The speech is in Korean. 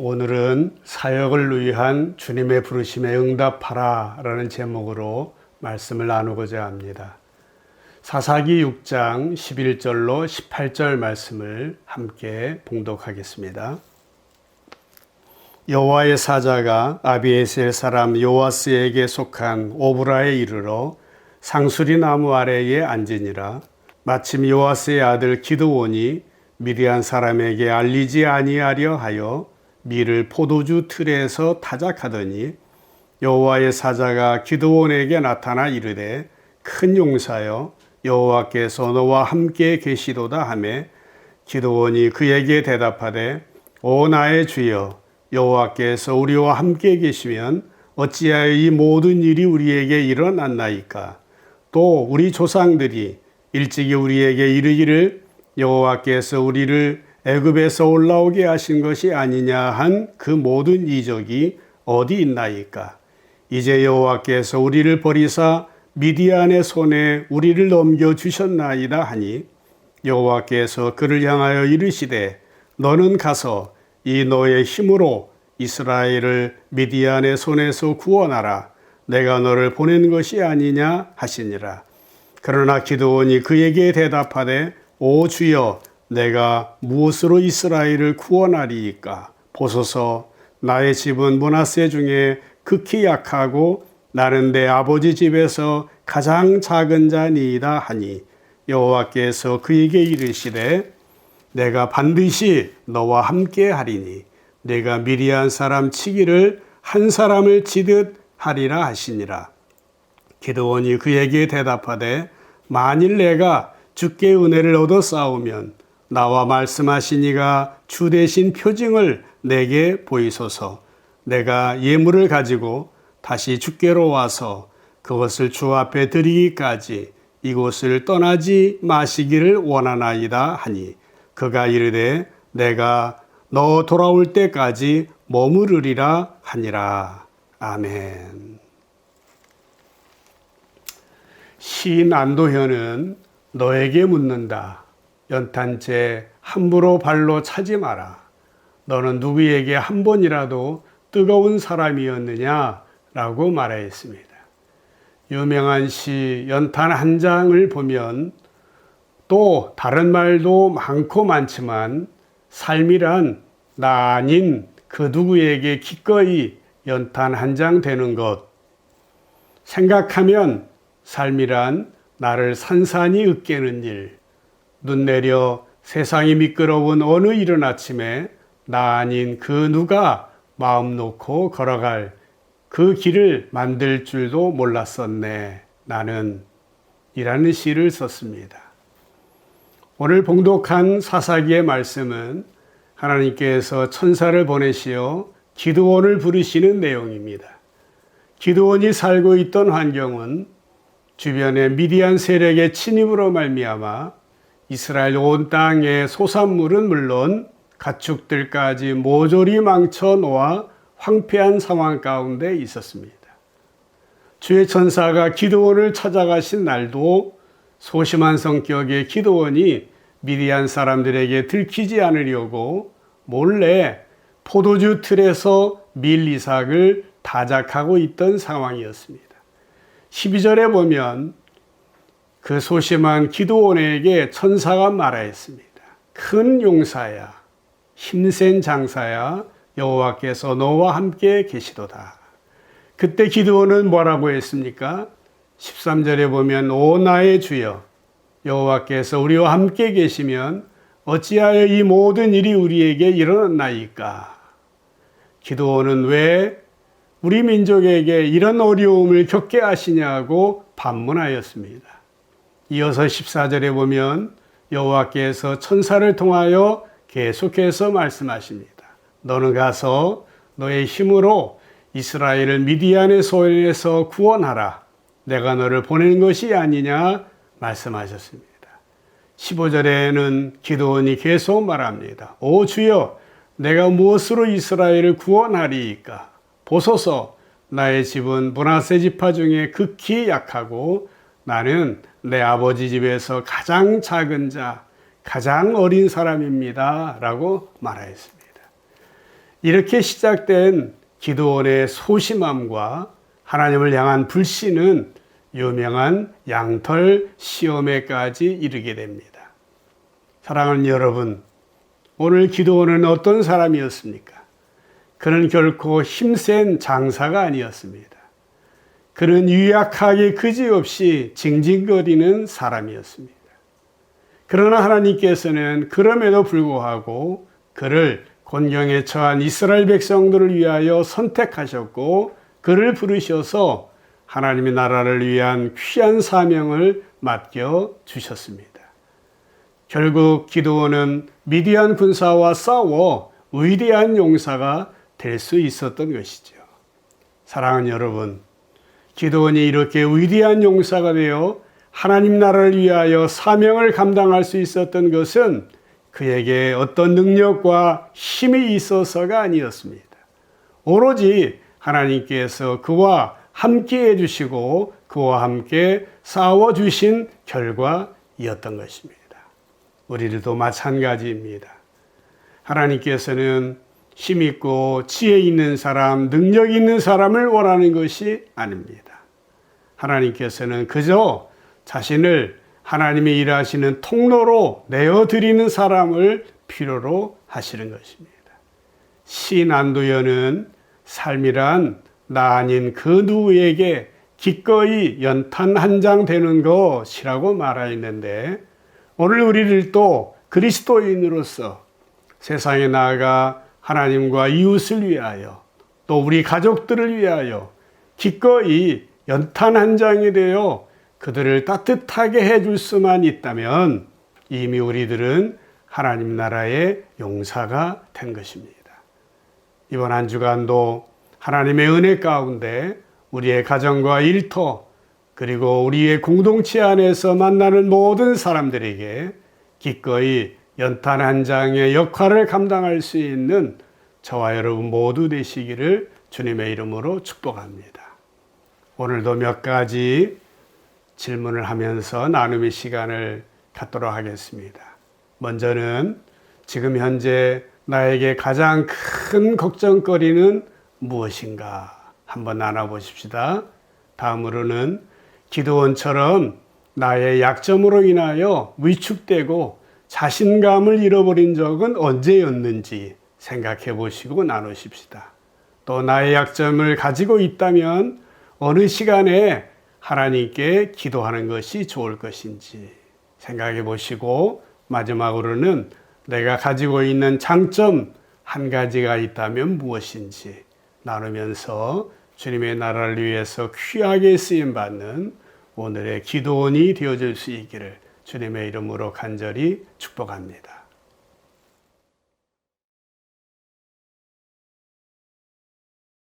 오늘은 사역을 위한 주님의 부르심에 응답하라 라는 제목으로 말씀을 나누고자 합니다. 사사기 6장 11절로 18절 말씀을 함께 봉독하겠습니다. 여호와의 사자가 아비에셀 사람 요아스에게 속한 오브라에 이르러 상수리 나무 아래에 앉으니라 마침 요아스의 아들 기드온이 미디안 사람에게 알리지 아니하려 하여 밀을 포도주 틀에서 타작하더니 여호와의 사자가 기드온에게 나타나 이르되 큰 용사여 여호와께서 너와 함께 계시도다 하매 기드온이 그에게 대답하되 오 나의 주여 여호와께서 우리와 함께 계시면 어찌하여 이 모든 일이 우리에게 일어났나이까? 또 우리 조상들이 일찍이 우리에게 이르기를 여호와께서 우리를 애굽에서 올라오게 하신 것이 아니냐 한 그 모든 이적이 어디 있나이까? 이제 여호와께서 우리를 버리사 미디안의 손에 우리를 넘겨 주셨나이다 하니 여호와께서 그를 향하여 이르시되 너는 가서 이 너의 힘으로 이스라엘을 미디안의 손에서 구원하라. 내가 너를 보낸 것이 아니냐 하시니라. 그러나 기도원이 그에게 대답하되 오 주여 내가 무엇으로 이스라엘을 구원하리이까? 보소서 나의 집은 문하세 중에 극히 약하고 나는 내 아버지 집에서 가장 작은 자니이다 하니 여호와께서 그에게 이르시되 내가 반드시 너와 함께 하리니 내가 미리한 사람 치기를 한 사람을 치듯 하리라 하시니라. 기드원이 그에게 대답하되 만일 내가 주께 은혜를 얻어 싸우면 나와 말씀하시니가 주 대신 표징을 내게 보이소서 내가 예물을 가지고 다시 주께로 와서 그것을 주 앞에 드리기까지 이곳을 떠나지 마시기를 원하나이다 하니 그가 이르되 내가 너 돌아올 때까지 머무르리라 하니라. 아멘. 시인 안도현은 너에게 묻는다. 연탄재 함부로 발로 차지 마라. 너는 누구에게 한 번이라도 뜨거운 사람이었느냐? 라고 말하였습니다. 유명한 시 연탄 한 장을 보면 또 다른 말도 많고 많지만 삶이란 나 아닌 그 누구에게 기꺼이 연탄 한 장 되는 것. 생각하면 삶이란 나를 산산이 으깨는 일. 눈 내려 세상이 미끄러운 어느 이른 아침에 나 아닌 그 누가 마음 놓고 걸어갈 그 길을 만들 줄도 몰랐었네. 나는 이라는 시를 썼습니다. 오늘 봉독한 사사기의 말씀은 하나님께서 천사를 보내시어 기드원을 부르시는 내용입니다. 기드원이 살고 있던 환경은 주변의 미디안 세력의 침입으로 말미암아 이스라엘 온 땅의 소산물은 물론 가축들까지 모조리 망쳐 놓아 황폐한 상황 가운데 있었습니다. 주의 천사가 기도원을 찾아가신 날도 소심한 성격의 기도원이 미디안 사람들에게 들키지 않으려고 몰래 포도주 틀에서 밀 이삭을 다작하고 있던 상황이었습니다. 12절에 보면 그 소심한 기도원에게 천사가 말하였습니다. 큰 용사야, 힘센 장사야, 여호와께서 너와 함께 계시도다. 그때 기도원은 뭐라고 했습니까? 13절에 보면 오 나의 주여 여호와께서 우리와 함께 계시면 어찌하여 이 모든 일이 우리에게 일어났나이까? 기도원은 왜 우리 민족에게 이런 어려움을 겪게 하시냐고 반문하였습니다. 이어서 14절에 보면 여호와께서 천사를 통하여 계속해서 말씀하십니다. 너는 가서 너의 힘으로 이스라엘을 미디안의 손에서 구원하라. 내가 너를 보낸 것이 아니냐 말씀하셨습니다. 15절에는 기도원이 계속 말합니다. 오 주여, 내가 무엇으로 이스라엘을 구원하리이까? 보소서, 나의 집은 문하세 지파 중에 극히 약하고 나는 내 아버지 집에서 가장 작은 자, 가장 어린 사람입니다. 라고 말하였습니다. 이렇게 시작된 기도원의 소심함과 하나님을 향한 불신은 유명한 양털 시험에까지 이르게 됩니다. 사랑하는 여러분, 오늘 기도원은 어떤 사람이었습니까? 그는 결코 힘센 장사가 아니었습니다. 그는 유약하게 그지없이 징징거리는 사람이었습니다. 그러나 하나님께서는 그럼에도 불구하고 그를 곤경에 처한 이스라엘 백성들을 위하여 선택하셨고 그를 부르셔서 하나님의 나라를 위한 귀한 사명을 맡겨 주셨습니다. 결국 기도원은 미디안 군사와 싸워 위대한 용사가 될 수 있었던 것이죠. 사랑하는 여러분, 기도원이 이렇게 위대한 용사가 되어 하나님 나라를 위하여 사명을 감당할 수 있었던 것은 그에게 어떤 능력과 힘이 있어서가 아니었습니다. 오로지 하나님께서 그와 함께 해주시고 그와 함께 싸워주신 결과이었던 것입니다. 우리들도 마찬가지입니다. 하나님께서는 힘 있고 지혜 있는 사람, 능력 있는 사람을 원하는 것이 아닙니다. 하나님께서는 그저 자신을 하나님이 일하시는 통로로 내어드리는 사람을 필요로 하시는 것입니다. 신안도연은 삶이란 나 아닌 그 누구에게 기꺼이 연탄 한 장 되는 것이라고 말하였는데 오늘 우리들도 그리스도인으로서 세상에 나아가 하나님과 이웃을 위하여 또 우리 가족들을 위하여 기꺼이 연탄 한 장이 되어 그들을 따뜻하게 해줄 수만 있다면 이미 우리들은 하나님 나라의 용사가 된 것입니다. 이번 한 주간도 하나님의 은혜 가운데 우리의 가정과 일터 그리고 우리의 공동체 안에서 만나는 모든 사람들에게 기꺼이 연탄 한 장의 역할을 감당할 수 있는 저와 여러분 모두 되시기를 주님의 이름으로 축복합니다. 오늘도 몇 가지 질문을 하면서 나눔의 시간을 갖도록 하겠습니다. 먼저는 지금 현재 나에게 가장 큰 걱정거리는 무엇인가 한번 나눠보십시다. 다음으로는 기도원처럼 나의 약점으로 인하여 위축되고 자신감을 잃어버린 적은 언제였는지 생각해 보시고 나누십시다. 또 나의 약점을 가지고 있다면 어느 시간에 하나님께 기도하는 것이 좋을 것인지 생각해 보시고 마지막으로는 내가 가지고 있는 장점 한 가지가 있다면 무엇인지 나누면서 주님의 나라를 위해서 귀하게 쓰임 받는 오늘의 기도원이 되어줄 수 있기를 주님의 이름으로 간절히 축복합니다.